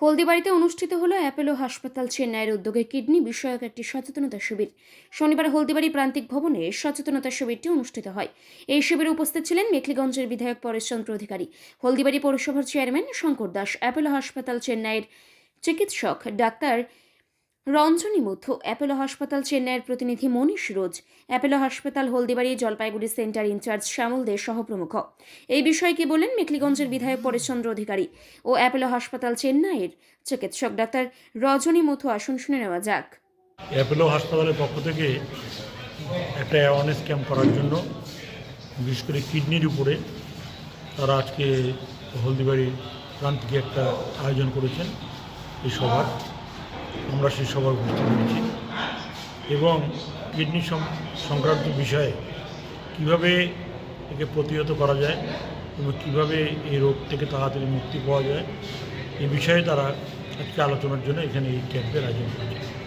হলদিবাড়িতে অনুষ্ঠিত হলো অ্যাপেলো হাসপাতাল চেন্নাইয়ের উদ্যোগে কিডনি বিষয়ক একটি সচেতনতা শিবির। শনিবার হলদিবাড়ি প্রান্তিক ভবনে সচেতনতা শিবিরটি অনুষ্ঠিত হয়। এই শিবিরে উপস্থিত ছিলেন মেখলিগঞ্জের বিধায়ক পরেশচন্দ্র অধিকারী, হলদিবাড়ি পৌরসভার চেয়ারম্যান শঙ্কর দাস, অ্যাপেলো হাসপাতাল চেন্নাইয়ের চিকিৎসক ডাক্তার রঞ্জনী মুথু অ্যাপোলো হাসপাতাল চেন্নাইয়ের প্রতিনিধি মনীষ রোজ অ্যাপোলো হাসপাতাল, হলদিবাড়ি, জলপাইগুড়ি সেন্টার ইনচার্জ শ্যামল দে সহ প্রমুখ। এই বিষয়ে কি বলেন মেখলিগঞ্জের বিধায়ক পরেশচন্দ্র অধিকারী ও অ্যাপোলো হাসপাতাল চেন্নাইয়ের চিকিৎসক ডাক্তার রজনী মুথু আসুন শুনে নেওয়া যাক। অ্যাপোলো হাসপাতালের পক্ষ থেকে একটা অ্যাওয়ারনেস ক্যাম্প করার জন্য, বিশেষ করে কিডনির উপরে, তারা আজকে হলদিবাড়ি প্রান্তিকে একটা আয়োজন করেছেন এই সভার। আমরা সেই সবার বুঝতে পেরেছি এবং কিডনি সংক্রান্ত বিষয়ে কীভাবে একে প্রতিহত করা যায় এবং কীভাবে এই রোগ থেকে তাড়াতাড়ি মুক্তি পাওয়া যায়, এ বিষয়ে তারা আজকে আলোচনার জন্য এখানে এই ক্যাম্পের আয়োজন করেছে।